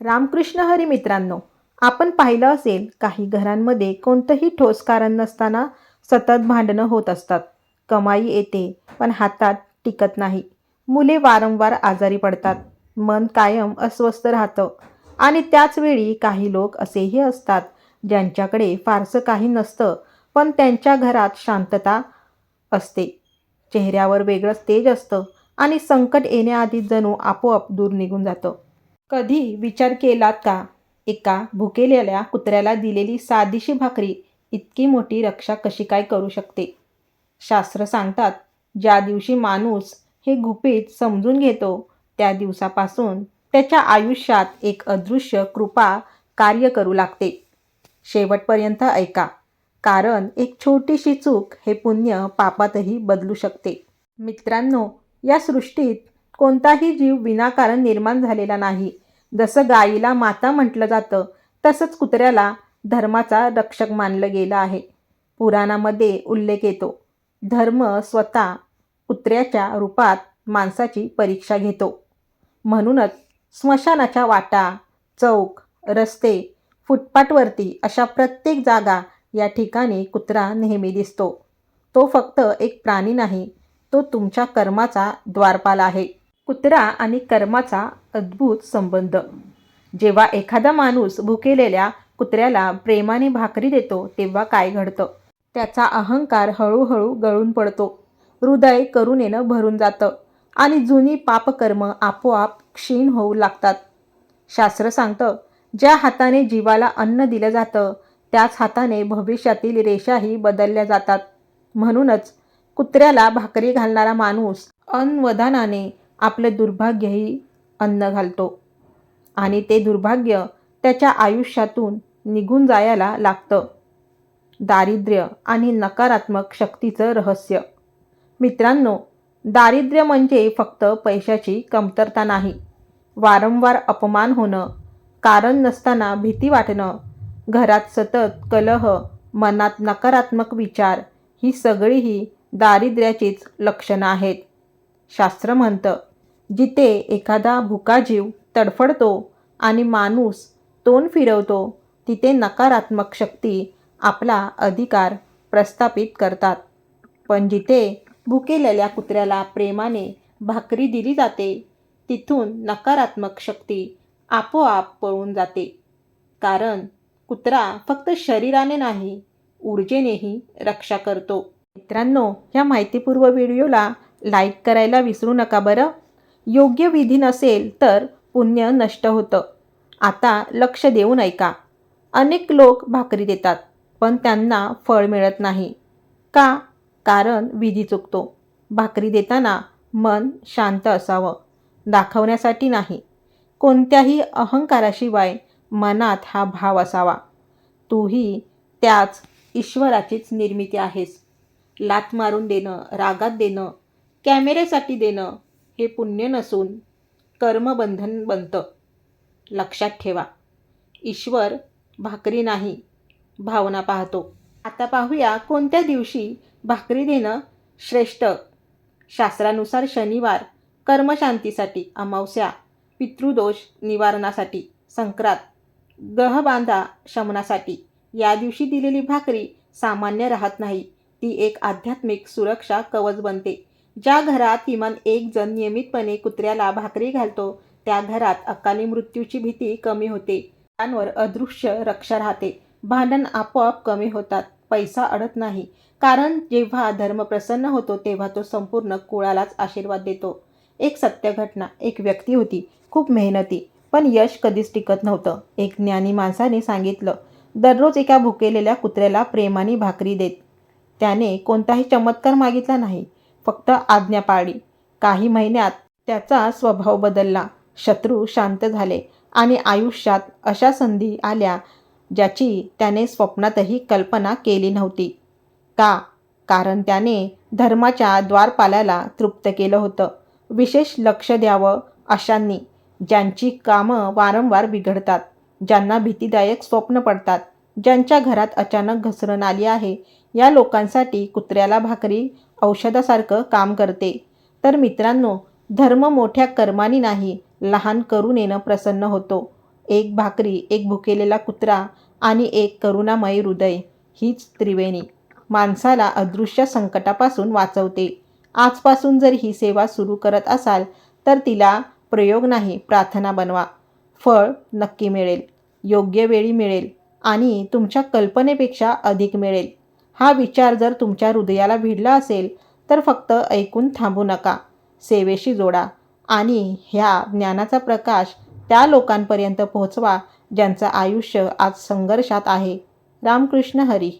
रामकृष्ण हरी मित्रांनो आपण पाहिलं असेल काही घरांमध्ये कोणतंही ठोस कारण नसताना सतत भांडणं होत असतात. कमाई येते पण हातात टिकत नाही. मुले वारंवार आजारी पडतात. मन कायम अस्वस्थ राहतं. आणि त्याचवेळी काही लोक असेही असतात ज्यांच्याकडे फारसं काही नसतं पण त्यांच्या घरात शांतता असते. चेहऱ्यावर वेगळंच तेज असतं आणि संकट येण्याआधी जणू आपोआप दूर निघून जातं. कधी विचार केलात का? एका भुकेलेल्या कुत्र्याला दिलेली साधीशी भाकरी इतकी मोठी रक्षा कशी काय करू शकते? शास्त्र सांगतात ज्या दिवशी माणूस हे गुपित समजून घेतो त्या दिवसापासून त्याच्या आयुष्यात एक अदृश्य कृपा कार्य करू लागते. शेवटपर्यंत ऐका कारण एक छोटीशी चूक हे पुण्य पापातही बदलू शकते. मित्रांनो या सृष्टीत कोणताही जीव विनाकारण निर्माण झालेला नाही. जसं गाईला माता म्हटलं जातं तसंच कुत्र्याला धर्माचा रक्षक मानलं गेलं आहे. पुराणामध्ये उल्लेख येतो धर्म स्वतः कुत्र्याच्या रूपात माणसाची परीक्षा घेतो. म्हणूनच स्मशानाच्या वाटा चौक रस्ते फुटपाथवरती अशा प्रत्येक जागा या ठिकाणी कुत्रा नेहमी दिसतो. तो फक्त एक प्राणी नाही तो तुमच्या कर्माचा द्वारपाल आहे. कुत्रा आणि कर्माचा अद्भुत संबंध. जेव्हा एखादा माणूस भुकेलेल्या कुत्र्याला प्रेमाने भाकरी देतो तेव्हा काय घडतं? त्याचा अहंकार हळूहळू गळून पडतो. हृदय करुणेनं भरून जातं आणि जुनी पापकर्म आपोआप क्षीण होऊ लागतात. शास्त्र सांगतं ज्या हाताने जीवाला अन्न दिलं जातं त्याच हाताने भविष्यातील रेषाही बदलल्या जातात. म्हणूनच कुत्र्याला भाकरी घालणारा माणूस अनवधानाने आपलं दुर्भाग्यही अन्न घालतो. आणि ते दुर्भाग्य त्याच्या आयुष्यातून निघून जायला लागतं. दारिद्र्य आणि नकारात्मक शक्तीचं रहस्य. मित्रांनो दारिद्र्य म्हणजे फक्त पैशाची कमतरता नाही. वारंवार अपमान होणं कारण नसताना भीती वाटणं घरात सतत कलह मनात नकारात्मक विचार ही सगळीही दारिद्र्याचीच लक्षणं आहेत. शास्त्र म्हणतं जिथे एखादा भुका जीव तडफडतो आणि माणूस तोंड फिरवतो तिथे नकारात्मक शक्ती आपला अधिकार प्रस्थापित करतात. पण जिथे भुकेलेल्या कुत्र्याला प्रेमाने भाकरी दिली जाते तिथून नकारात्मक शक्ती आपोआप पळून जाते. कारण कुत्रा फक्त शरीराने नाही ऊर्जेनेही रक्षा करतो. मित्रांनो ह्या माहितीपूर्व व्हिडिओला लाईक करायला विसरू नका बरं. योग्य विधी नसेल तर पुण्य नष्ट होतं. आता लक्ष देऊन ऐका. अनेक लोक भाकरी देतात पण त्यांना फळ मिळत नाही. का? कारण विधी चुकतो. भाकरी देताना मन शांत असावं. दाखवण्यासाठी नाही. कोणत्याही अहंकाराशिवाय मनात हा भाव असावा. तूही त्याच ईश्वराचीच निर्मिती आहेस. लात मारून देणं रागात देणं कॅमेऱ्यासाठी देणं हे पुण्य नसून कर्मबंधन बनतं. लक्षात ठेवा. ईश्वर भाकरी नाही भावना पाहतो. आता पाहूया कोणत्या दिवशी भाकरी देणं श्रेष्ठ? शास्त्रानुसार शनिवार कर्मशांतीसाठी अमावस्या पितृदोष निवारणासाठी संक्रात ग्रहबांधा शमनासाठी. या दिवशी दिलेली भाकरी सामान्य राहत नाही. ती एक आध्यात्मिक सुरक्षा कवच बनते. ज्या घरात किमान एक जण नियमितपणे कुत्र्याला भाकरी घालतो त्या घरात अकाली मृत्यूची भीती कमी होते. त्यांवर अदृश्य रक्षा राहते. भांडण आपोआप कमी होतात. पैसा अडत नाही. कारण जेव्हा धर्म प्रसन्न होतो तेव्हा तो संपूर्ण कुळालाच आशीर्वाद देतो. एक सत्य घटना एक व्यक्ती होती. खूप मेहनती. पण यश कधीच टिकत नव्हतं. एक ज्ञानी माणसाने सांगितलं दररोज एका भुकेलेल्या कुत्र्याला प्रेमाने भाकरी देत. त्याने कोणताही चमत्कार मागितला नाही. फक्त आज्ञा पाळली. काही महिन्यात त्याचा स्वभाव बदलला. शत्रू शांत झाले आणि आयुष्यात अशा संधी आल्या ज्याची त्याने स्वप्नातही कल्पना केली नव्हती. का? कारण त्याने धर्माच्या द्वारपालाला तृप्त केलं होतं. विशेष लक्ष द्यावं अशांनी ज्यांची कामं वारंवार बिघडतात ज्यांना भीतीदायक स्वप्न पडतात ज्यांच्या घरात अचानक घसरण आली आहे या लोकांसाठी कुत्र्याला भाकरी औषधासारखं काम करते. तर मित्रांनो धर्म मोठ्या कर्मानी नाही लहान करुणेनं प्रसन्न होतो. एक भाकरी एक भुकेलेला कुत्रा आणि एक करुणामय हृदय हीच त्रिवेणी. माणसाला अदृश्य संकटापासून वाचवते. आजपासून जर ही सेवा सुरू करत असाल तर तिला प्रयोग नाही प्रार्थना बनवा. फळ नक्की मिळेल योग्य वेळी मिळेल आणि तुमच्या कल्पनेपेक्षा अधिक मिळेल. हा विचार जर तुमच्या हृदयाला भिडला असेल तर फक्त ऐकून थांबू नका. सेवेशी जोडा आणि ह्या ज्ञानाचा प्रकाश त्या लोकांपर्यंत पोहोचवा ज्यांचं आयुष्य आज संघर्षात आहे. रामकृष्ण हरी.